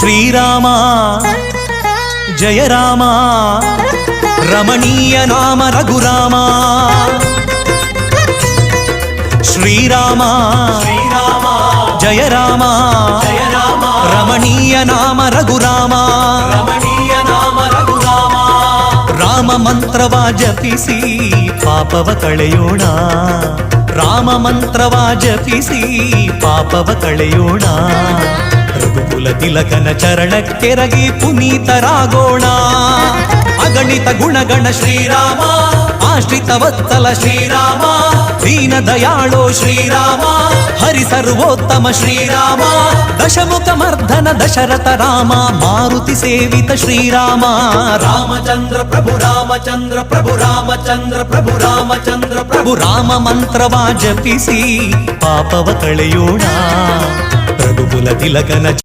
శ్రీరామ జయ రామ రమణీయ నామ రఘురామ శ్రీరామ శ్రీరామ జయ రామ జయ రామ రమణీయ నామ రఘురామ రమణీయ ನಾಮ ರಘುರಾಮ ರಾಮ ಮಂತ್ರವ ಜಪಿಸಿ ಪಾಪವ ಕಳೆಯೋಣ ರಾಮ ಮಂತ್ರವ ಜಪಿಸಿ ಪಾಪವ ಕಳೆಯೋಣ ರಘುಕುಲ ತಿಲಕನ ಚರಣಕ್ಕೆರಗಿ ಪುನೀತರಾಗೋಣ ಅಗಣಿತ ಗುಣಗಣ ಶ್ರೀರಾಮ ಆಶ್ರಿತ ವತ್ಸಲ ಶ್ರೀರಾಮ ದೀನ ದಯಾಳೋ ಶ್ರೀರಾಮ ಹರಿ ಸರ್ವೋತ್ತಮ ಶ್ರೀರಾಮ ದಶಮುಖ ಮರ್ಧನ ದಶರಥ ರಾಮ ಮಾರುತಿ ಸೇವಿತ ಶ್ರೀರಾಮ ರಾಮಚಂದ್ರ ಪ್ರಭು ರಾಮಚಂದ್ರ ಪ್ರಭು ರಾಮಚಂದ್ರ ಪ್ರಭು ರಾಮಚಂದ್ರ ಪ್ರಭು ರಾಮ ಮಂತ್ರವ ಜಪಿಸಿ ಪಾಪವ ಕಳೆಯೋಣ ರಘುಕುಲ ತಿಲಕನ